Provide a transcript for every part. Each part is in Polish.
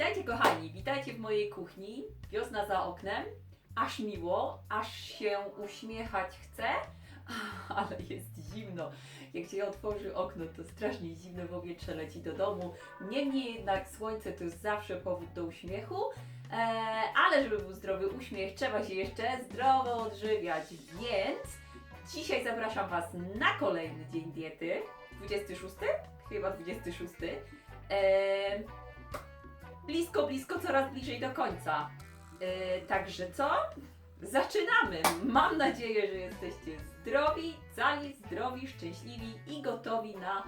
Witajcie kochani, witajcie w mojej kuchni. Wiosna za oknem. Aż miło, aż się uśmiechać chce, ale jest zimno. Jak się otworzy okno, to strasznie zimno powietrze leci do domu. Niemniej jednak słońce to jest zawsze powód do uśmiechu. E, ale żeby był zdrowy uśmiech, trzeba się jeszcze zdrowo odżywiać, więc dzisiaj zapraszam Was na kolejny dzień diety. 26? Chyba 26. E, blisko, blisko, coraz bliżej do końca. E, także co? Zaczynamy! Mam nadzieję, że jesteście zdrowi, cali, zdrowi, szczęśliwi i gotowi na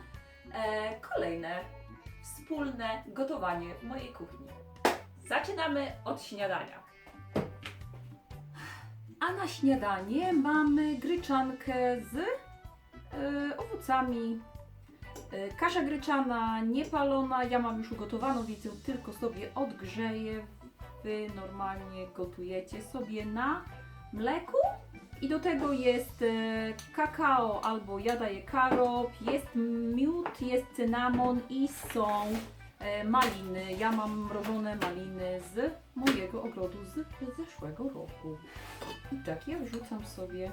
e, kolejne wspólne gotowanie w mojej kuchni. Zaczynamy od śniadania. A na śniadanie mamy gryczankę z e, owocami. E, kasza gryczana niepalona, ja mam już ugotowaną, więc ją tylko sobie odgrzeję. Wy normalnie gotujecie sobie na mleku. I do tego jest e, kakao albo ja daję karop, jest miód, jest cynamon i są e, maliny. Ja mam mrożone maliny z mojego ogrodu z zeszłego roku. I tak, ja wrzucam sobie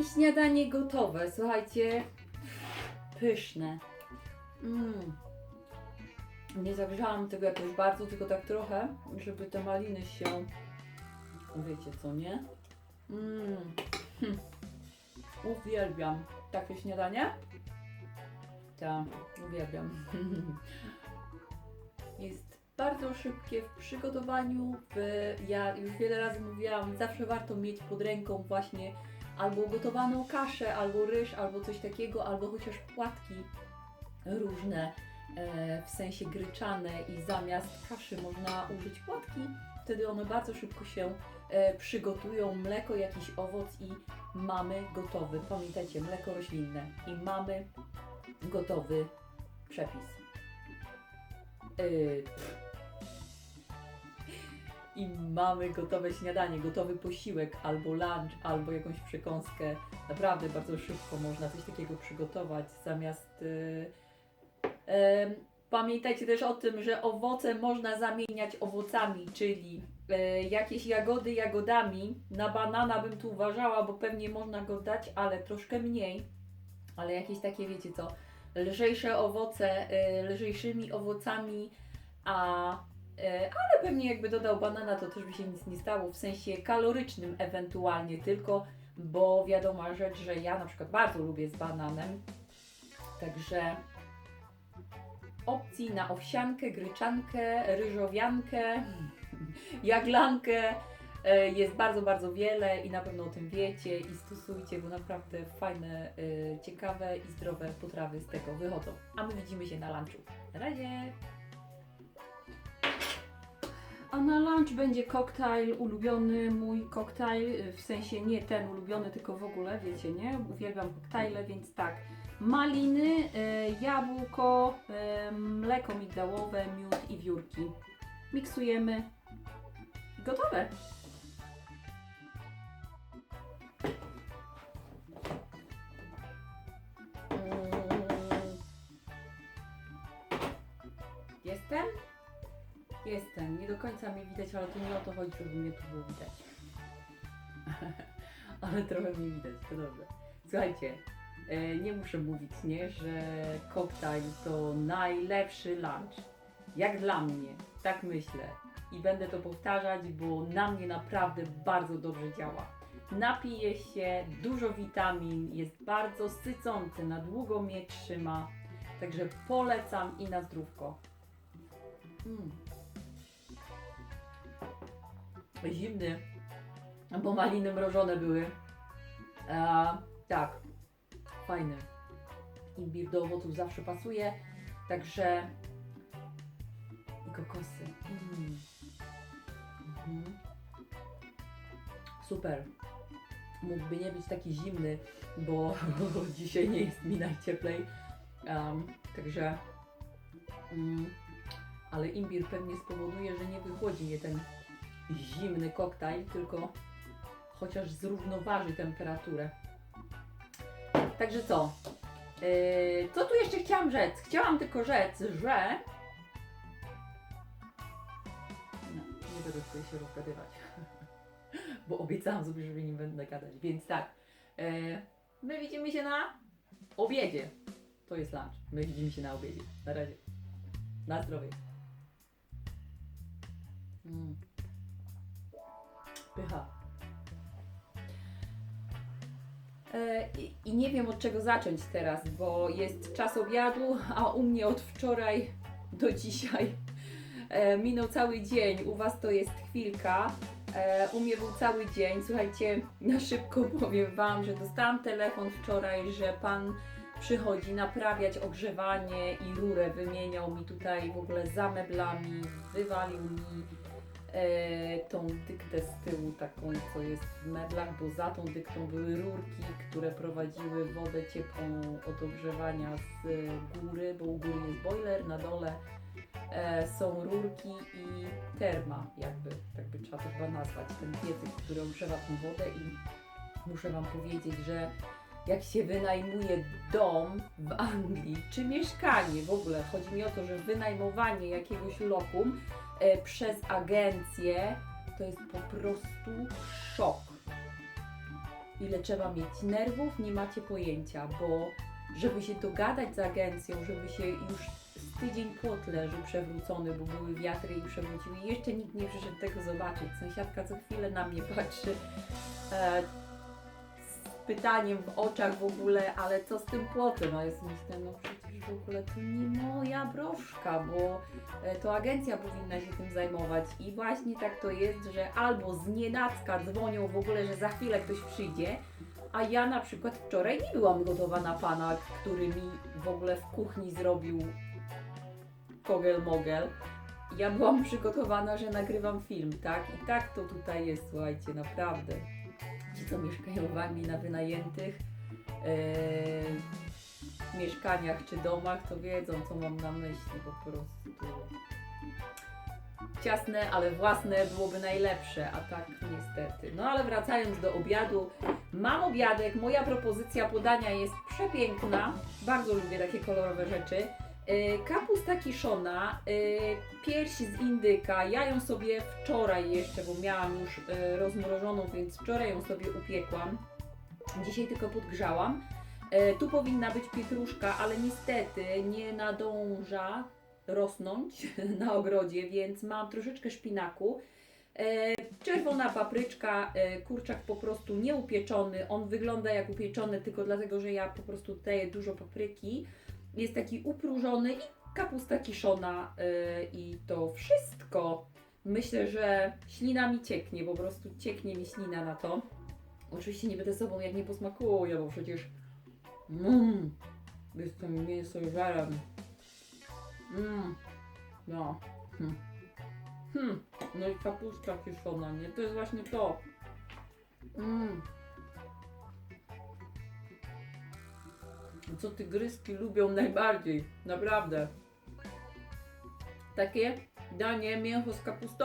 I śniadanie gotowe, słuchajcie, pyszne. Mm. Nie zagrzałam tego jakoś bardzo, tylko tak trochę, żeby te maliny się, wiecie co, nie? Mm. Hm. Uwielbiam takie śniadanie. Tak, uwielbiam. Jest bardzo szybkie w przygotowaniu. Ja już wiele razy mówiłam, zawsze warto mieć pod ręką właśnie albo gotowaną kaszę, albo ryż, albo coś takiego, albo chociaż płatki różne, e, w sensie gryczane i zamiast kaszy można użyć płatki. Wtedy one bardzo szybko się e, przygotują, mleko, jakiś owoc i mamy gotowy, pamiętajcie, mleko roślinne i mamy gotowy przepis. Yy, i mamy gotowe śniadanie, gotowy posiłek, albo lunch, albo jakąś przekąskę. Naprawdę bardzo szybko można coś takiego przygotować, zamiast. Yy, yy, pamiętajcie też o tym, że owoce można zamieniać owocami, czyli yy, jakieś jagody jagodami. Na banana bym tu uważała, bo pewnie można go dać, ale troszkę mniej. Ale jakieś takie, wiecie co, lżejsze owoce, yy, lżejszymi owocami, a ale pewnie jakby dodał banana, to też by się nic nie stało, w sensie kalorycznym ewentualnie tylko, bo wiadoma rzecz, że ja na przykład bardzo lubię z bananem, także opcji na owsiankę, gryczankę, ryżowiankę, jaglankę e, jest bardzo, bardzo wiele i na pewno o tym wiecie i stosujcie, bo naprawdę fajne, e, ciekawe i zdrowe potrawy z tego wychodzą. A my widzimy się na lunchu. Na razie! Na lunch będzie koktajl ulubiony, mój koktajl, w sensie nie ten ulubiony, tylko w ogóle, wiecie, nie? Uwielbiam koktajle, więc tak. Maliny, e, jabłko, e, mleko migdałowe, miód i wiórki. Miksujemy. Gotowe. Mm. Jestem? Jestem. Nie do końca mnie widać, ale to nie o to chodzi, żeby mnie tu było widać. ale trochę mnie widać, to dobrze. Słuchajcie, e, nie muszę mówić, nie, że koktajl to najlepszy lunch. Jak dla mnie, tak myślę. I będę to powtarzać, bo na mnie naprawdę bardzo dobrze działa. Napije się, dużo witamin, jest bardzo sycący, na długo mnie trzyma. Także polecam i na zdrówko. Mm zimny, bo maliny mrożone były. A, tak, fajny. Imbir do owoców zawsze pasuje, także i kokosy. Mm. Mhm. Super. Mógłby nie być taki zimny, bo dzisiaj nie jest mi najcieplej. Um, także, mm, ale imbir pewnie spowoduje, że nie wychodzi mnie ten zimny koktajl, tylko chociaż zrównoważy temperaturę. Także co? Yy, co tu jeszcze chciałam rzec? Chciałam tylko rzec, że... No, nie będę tutaj się rozgadywać, bo obiecałam sobie, że nie będę gadać, więc tak. Yy, my widzimy się na obiedzie. To jest lunch. My widzimy się na obiedzie. Na razie. Na zdrowie. E, i, I nie wiem od czego zacząć teraz, bo jest czas obiadu, a u mnie od wczoraj do dzisiaj e, minął cały dzień. U Was to jest chwilka. E, u mnie był cały dzień. Słuchajcie, na szybko powiem Wam, że dostałam telefon wczoraj, że Pan przychodzi naprawiać ogrzewanie i rurę wymieniał mi tutaj w ogóle za meblami, wywalił mi tą dyktę z tyłu taką, co jest w meblach, bo za tą dyktą były rurki, które prowadziły wodę ciepłą od ogrzewania z e, góry, bo u góry jest boiler, na dole e, są rurki i terma, jakby, tak by trzeba to chyba nazwać, ten piecyk, który ogrzewa tą wodę i muszę Wam powiedzieć, że jak się wynajmuje dom w Anglii, czy mieszkanie w ogóle, chodzi mi o to, że wynajmowanie jakiegoś lokum e, przez agencję to jest po prostu szok. Ile trzeba mieć nerwów, nie macie pojęcia, bo żeby się dogadać z agencją, żeby się już z tydzień płot przewrócony, bo były wiatry i przewróciły jeszcze nikt nie przyszedł tego zobaczyć. Sąsiadka co chwilę na mnie patrzy e, pytaniem w oczach w ogóle, ale co z tym płotem? A ja sobie myślę, no przecież w ogóle to nie moja broszka, bo e, to agencja powinna się tym zajmować i właśnie tak to jest, że albo z nienacka dzwonią w ogóle, że za chwilę ktoś przyjdzie, a ja na przykład wczoraj nie byłam gotowa na pana, który mi w ogóle w kuchni zrobił kogel-mogel. Ja byłam przygotowana, że nagrywam film, tak? I tak to tutaj jest, słuchajcie, naprawdę. Co mieszkają w na wynajętych e, mieszkaniach czy domach, to wiedzą, co mam na myśli po prostu. Ciasne, ale własne byłoby najlepsze, a tak niestety. No ale wracając do obiadu, mam obiadek, moja propozycja podania jest przepiękna, bardzo lubię takie kolorowe rzeczy. Yy, Kapusta kiszona, yy, pierś z indyka, ja ją sobie wczoraj jeszcze, bo miałam już yy, rozmrożoną, więc wczoraj ją sobie upiekłam. Dzisiaj tylko podgrzałam. Tu powinna być pietruszka, ale niestety nie nadąża rosnąć na ogrodzie, więc mam troszeczkę szpinaku. E, czerwona papryczka, e, kurczak po prostu nieupieczony. On wygląda jak upieczony tylko dlatego, że ja po prostu daję dużo papryki. Jest taki upróżony i kapusta kiszona e, i to wszystko. Myślę, że ślina mi cieknie, po prostu cieknie mi ślina na to. Oczywiście nie będę sobą jak nie posmakuję, bo przecież mmm, jestem mięsożerem. Mmm, no. Hm. Hmm. No i kapustka kiszona, nie? To jest właśnie to. Mmm. Co tygryski lubią najbardziej, naprawdę. Takie danie mięcho z kapustą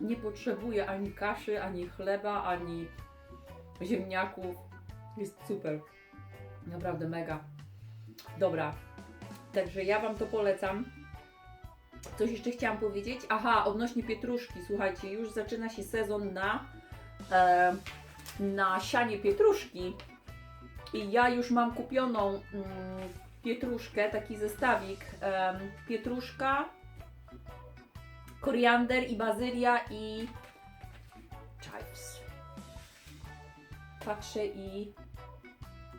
nie potrzebuje ani kaszy, ani chleba, ani ziemniaków. Jest super. Naprawdę mega. Dobra, Także ja Wam to polecam. Coś jeszcze chciałam powiedzieć. Aha, odnośnie pietruszki. Słuchajcie, już zaczyna się sezon na, e, na sianie pietruszki. I ja już mam kupioną mm, pietruszkę, taki zestawik. pietruszka, koriander i bazylia i chives. Patrzę i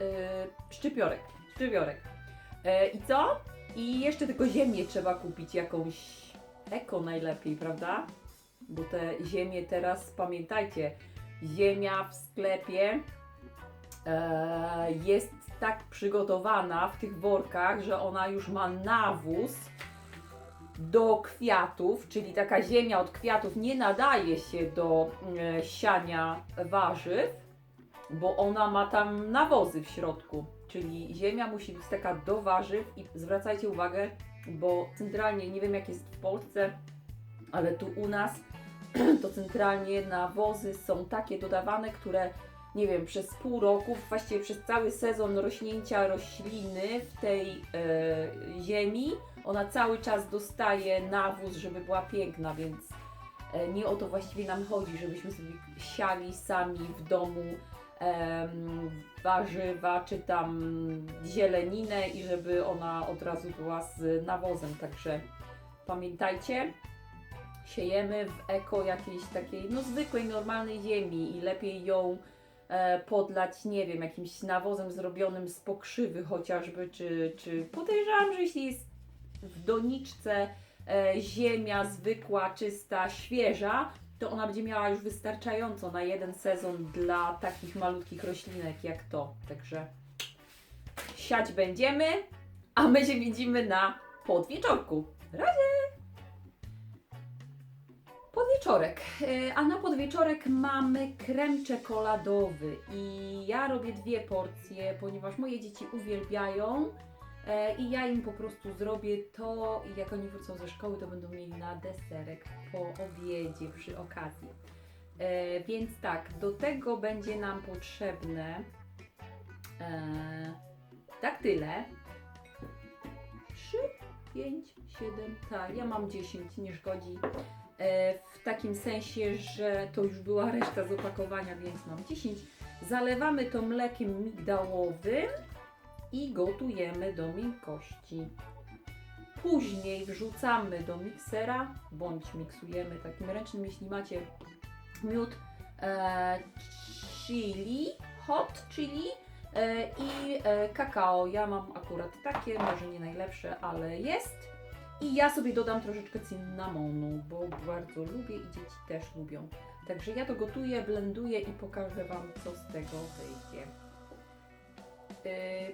e, szczypiorek. Szczypiorek. E, I co? I jeszcze tylko ziemię trzeba kupić jakąś eko najlepiej, prawda? Bo te ziemię teraz, pamiętajcie, ziemia w sklepie jest tak przygotowana w tych workach, że ona już ma nawóz do kwiatów, czyli taka ziemia od kwiatów nie nadaje się do e, siania warzyw, bo ona ma tam nawozy w środku. Czyli ziemia musi być taka do warzyw i zwracajcie uwagę, bo centralnie, nie wiem jak jest w Polsce, ale tu u nas to centralnie nawozy są takie dodawane, które nie wiem, przez pół roku, właściwie przez cały sezon rośnięcia rośliny w tej e, ziemi. Ona cały czas dostaje nawóz, żeby była piękna, więc e, nie o to właściwie nam chodzi, żebyśmy sobie siali sami w domu em, warzywa czy tam zieleninę i żeby ona od razu była z nawozem. Także pamiętajcie, siejemy w eko jakiejś takiej no zwykłej, normalnej ziemi i lepiej ją e, podlać, nie wiem, jakimś nawozem zrobionym z pokrzywy chociażby, czy, czy podejrzewam, że jeśli jest w doniczce e, ziemia zwykła, czysta, świeża, to ona będzie miała już wystarczająco na jeden sezon dla takich malutkich roślinek jak to. Także siać będziemy, a my się widzimy na podwieczorku. Razie! Podwieczorek. E, A na podwieczorek mamy krem czekoladowy i ja robię dwie porcje, ponieważ moje dzieci uwielbiają e, i ja im po prostu zrobię to i jak oni wrócą ze szkoły, to będą mieli na deserek po obiedzie przy okazji. E, Więc tak, do tego będzie nam potrzebne e, daktyle 3, 5, 7, tak, ja mam 10, nie szkodzi. E, w takim sensie, że to już była reszta z opakowania, więc mam 10. Zalewamy to mlekiem migdałowym i gotujemy do miękkości. Później wrzucamy do miksera, bądź miksujemy takim ręcznym, jeśli macie miód e, chili, hot chili e, i e, kakao. Ja mam akurat takie, może nie najlepsze, ale jest. I ja sobie dodam troszeczkę cynamonu, bo bardzo lubię i dzieci też lubią. Także ja to gotuję, blenduję i pokażę Wam, co z tego wyjdzie. Yy,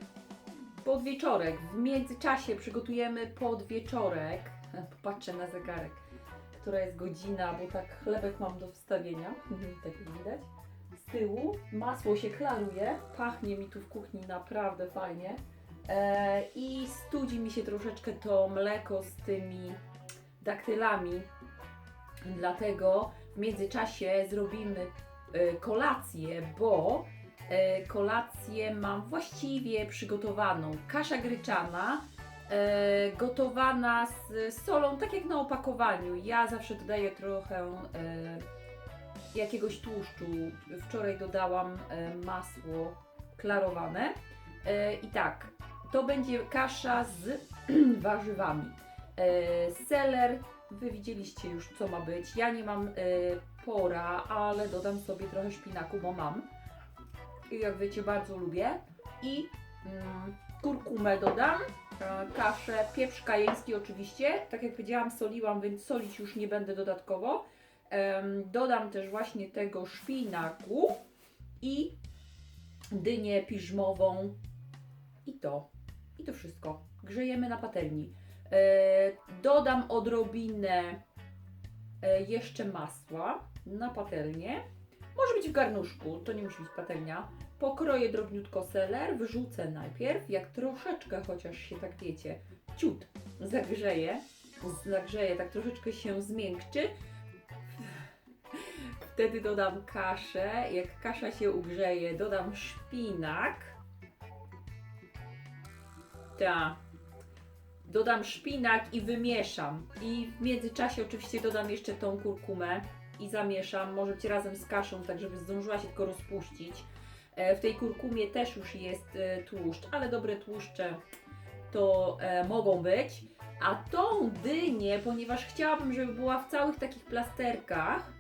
podwieczorek. W międzyczasie przygotujemy podwieczorek. Popatrzę na zegarek, która jest godzina, bo tak chlebek mam do wstawienia. tak jak widać. Z tyłu masło się klaruje. Pachnie mi tu w kuchni naprawdę fajnie. E, I studzi mi się troszeczkę to mleko z tymi daktylami. Dlatego w międzyczasie zrobimy e, kolację, bo e, kolację mam właściwie przygotowaną. Kasza gryczana, gotowana z solą, tak jak na opakowaniu. Ja zawsze dodaję trochę jakiegoś tłuszczu. Wczoraj dodałam masło klarowane. I tak, to będzie kasza z warzywami. E, seler, wy widzieliście już co ma być. Ja nie mam e, pora, ale dodam sobie trochę szpinaku, bo mam. I jak wiecie, bardzo lubię. I mm, kurkumę dodam. E, kaszę, pieprz kajeński oczywiście. Tak jak powiedziałam, soliłam, więc solić już nie będę dodatkowo. Dodam też właśnie tego szpinaku i dynię piżmową i to. I to wszystko. Grzejemy na patelni. E, dodam odrobinę e, jeszcze masła na patelnię. Może być w garnuszku, to nie musi być patelnia. Pokroję drobniutko seler, wrzucę najpierw, jak troszeczkę chociaż się tak wiecie, ciut zagrzeje, zagrzeje, tak troszeczkę się zmiękczy. Wtedy dodam kaszę. Jak kasza się ugrzeje, dodam szpinak. Tak. Dodam szpinak i wymieszam. I w międzyczasie oczywiście dodam jeszcze tą kurkumę i zamieszam. Możecie razem z kaszą, tak żeby zdążyła się tylko rozpuścić. E, W tej kurkumie też już jest e, tłuszcz, ale dobre tłuszcze to e, mogą być. A tą dynię, ponieważ chciałabym, żeby była w całych takich plasterkach,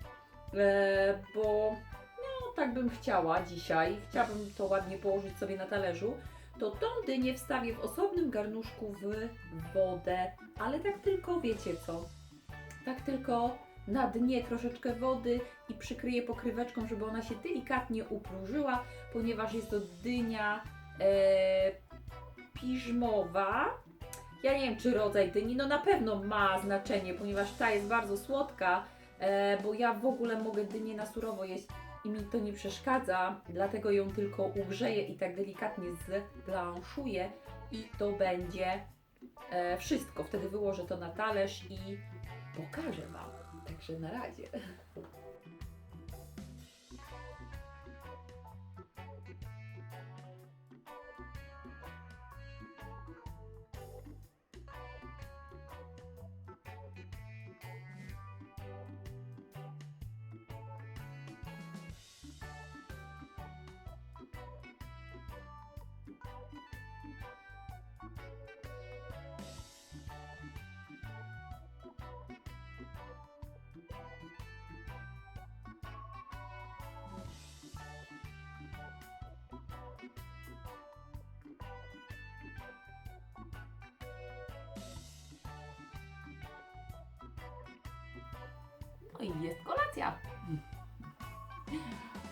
bo no tak bym chciała dzisiaj, chciałabym to ładnie położyć sobie na talerzu, to tą dynię wstawię w osobnym garnuszku w wodę, ale tak tylko wiecie co, tak tylko na dnie troszeczkę wody i przykryję pokryweczką, żeby ona się delikatnie upróżyła, ponieważ jest to dynia e, piżmowa. Ja nie wiem, czy rodzaj dyni, no na pewno ma znaczenie, ponieważ ta jest bardzo słodka, e, bo ja w ogóle mogę dynię na surowo jeść i mi to nie przeszkadza, dlatego ją tylko ugrzeję i tak delikatnie zblanszuję i to będzie e, wszystko. Wtedy wyłożę to na talerz i pokażę Wam. Także na razie. No i jest kolacja.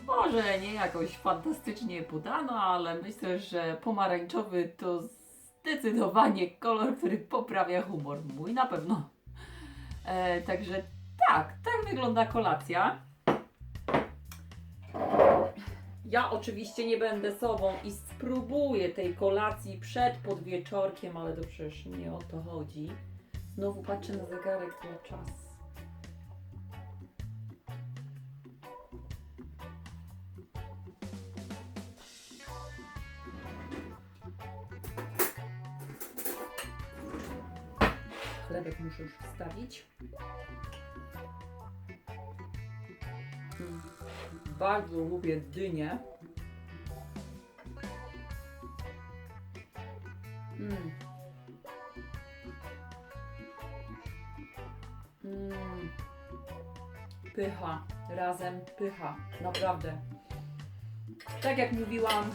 Może nie jakoś fantastycznie podano, ale myślę, że pomarańczowy to zdecydowanie kolor, który poprawia humor. Mój na pewno. E, także tak, tak wygląda kolacja. Ja oczywiście nie będę sobą i spróbuję tej kolacji przed podwieczorkiem, ale to przecież nie o to chodzi. Znowu patrzę na zegarek, to czas. Chlebek muszę już wstawić. Mm. Bardzo lubię dynię. Mm. Mm. Pycha, razem pycha, naprawdę. Tak jak mówiłam,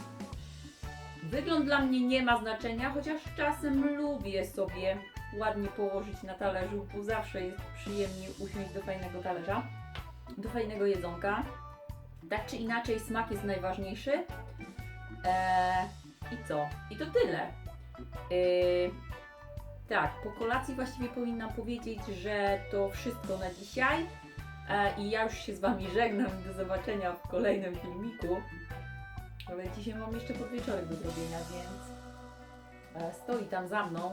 wygląd dla mnie nie ma znaczenia, chociaż czasem lubię sobie ładnie położyć na talerzu, bo zawsze jest przyjemnie usiąść do fajnego talerza, do fajnego jedzonka. Tak czy inaczej, smak jest najważniejszy. Eee, I co? I to tyle. Eee, tak, po kolacji właściwie powinnam powiedzieć, że to wszystko na dzisiaj. E, I ja już się z Wami żegnam. Do zobaczenia w kolejnym filmiku. Ale dzisiaj mam jeszcze podwieczorek do zrobienia, więc e, stoi tam za mną.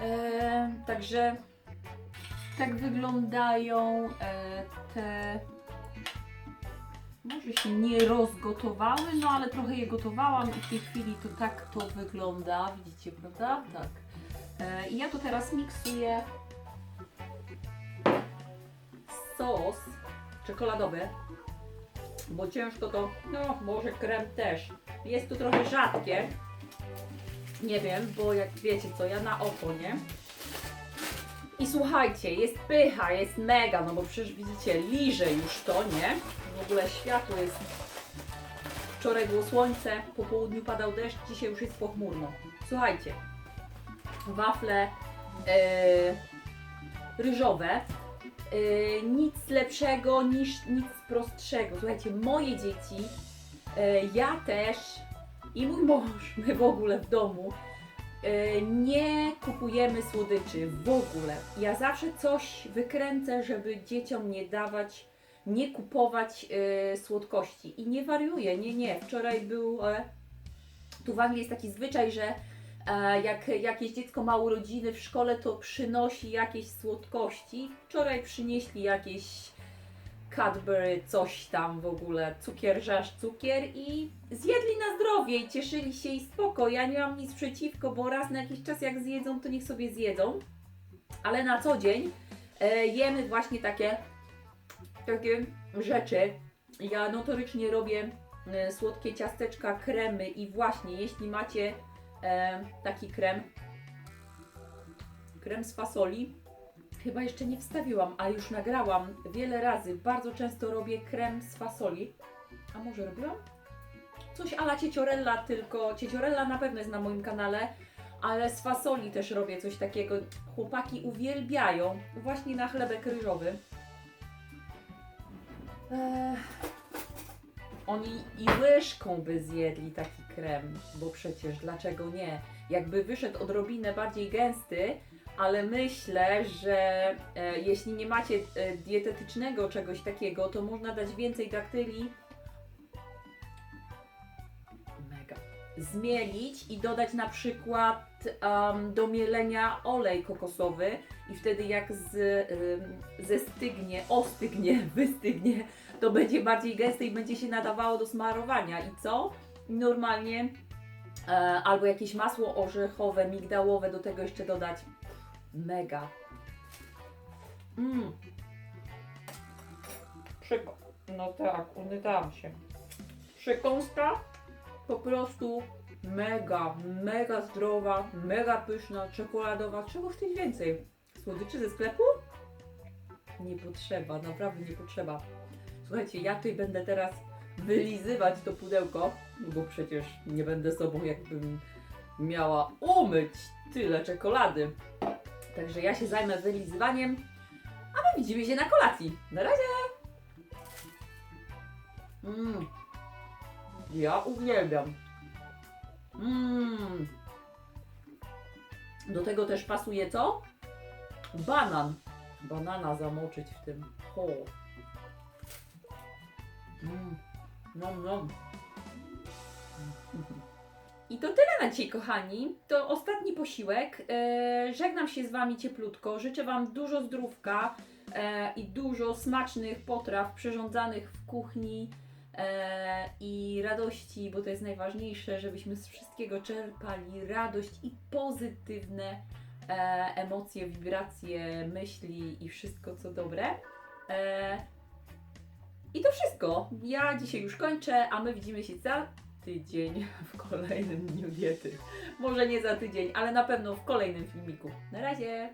E, także tak wyglądają e, te. Może się nie rozgotowały, no ale trochę je gotowałam i w tej chwili to tak to wygląda. Widzicie, prawda? Tak. E, I ja to teraz miksuję sos czekoladowy, bo ciężko to, no może krem też. Jest to trochę rzadkie. Nie wiem, bo jak wiecie co, ja na oko, nie? I słuchajcie, jest pycha, jest mega, no bo przecież widzicie, liże już to, nie? W ogóle światło jest. Wczoraj było słońce, po południu padał deszcz, dzisiaj już jest pochmurno. Słuchajcie, wafle e, ryżowe. E, nic lepszego niż nic prostszego. Słuchajcie, moje dzieci, e, ja też i mój mąż, my w ogóle w domu, e, nie kupujemy słodyczy w ogóle. Ja zawsze coś wykręcę, żeby dzieciom nie dawać, nie kupować e, słodkości. I nie wariuję, nie, nie. Wczoraj był, e, tu w Anglii jest taki zwyczaj, że jak jakieś dziecko ma urodziny w szkole, to przynosi jakieś słodkości. Wczoraj przynieśli jakieś Cadbury, coś tam w ogóle, cukier, żaż, cukier i zjedli na zdrowie i cieszyli się i spoko. Ja nie mam nic przeciwko, bo raz na jakiś czas jak zjedzą, to niech sobie zjedzą. Ale na co dzień e, jemy właśnie takie, takie rzeczy. Ja notorycznie robię e, słodkie ciasteczka, kremy i właśnie jeśli macie e, taki krem, krem z fasoli, Chyba jeszcze nie wstawiłam, a już nagrałam wiele razy. Bardzo często robię krem z fasoli. A może robiłam? Coś ala cieciorella, tylko cieciorella na pewno jest na moim kanale, ale z fasoli też robię coś takiego. Chłopaki uwielbiają właśnie na chlebek ryżowy. Eee, oni i łyżką by zjedli taki krem, bo przecież dlaczego nie? Jakby wyszedł odrobinę bardziej gęsty, ale myślę, że e, jeśli nie macie e, dietetycznego czegoś takiego, to można dać więcej daktyli. Mega. Zmielić i dodać na przykład do mielenia olej kokosowy i wtedy jak z, zestygnie, ostygnie, wystygnie, to będzie bardziej gęste i będzie się nadawało do smarowania. I co? Normalnie e, albo jakieś masło orzechowe, migdałowe do tego jeszcze dodać. Mega. Mmm. Przyko. No tak, unytałam się. Przekąska po prostu mega, mega zdrowa, mega pyszna, czekoladowa. Czego chcesz więcej? Słodyczy ze sklepu? Nie potrzeba, naprawdę nie potrzeba. Słuchajcie, ja tutaj będę teraz wylizywać to pudełko, bo przecież nie będę sobą jakbym miała umyć tyle czekolady. Także ja się zajmę wylizywaniem, A my widzimy się na kolacji. Na razie! Mm. Ja uwielbiam. Mm. Do tego też pasuje co? Banan. Banana zamoczyć w tym. O. Mm. Nom, nom. I to tyle na dzisiaj, kochani. To ostatni posiłek. E, żegnam się z Wami cieplutko. Życzę Wam dużo zdrówka e, i dużo smacznych potraw przyrządzanych w kuchni e, i radości, bo to jest najważniejsze, żebyśmy z wszystkiego czerpali radość i pozytywne emocje, wibracje, myśli i wszystko co dobre. I to wszystko. Ja dzisiaj już kończę, a my widzimy się za tydzień w kolejnym dniu diety. Może nie za tydzień, ale na pewno w kolejnym filmiku. Na razie!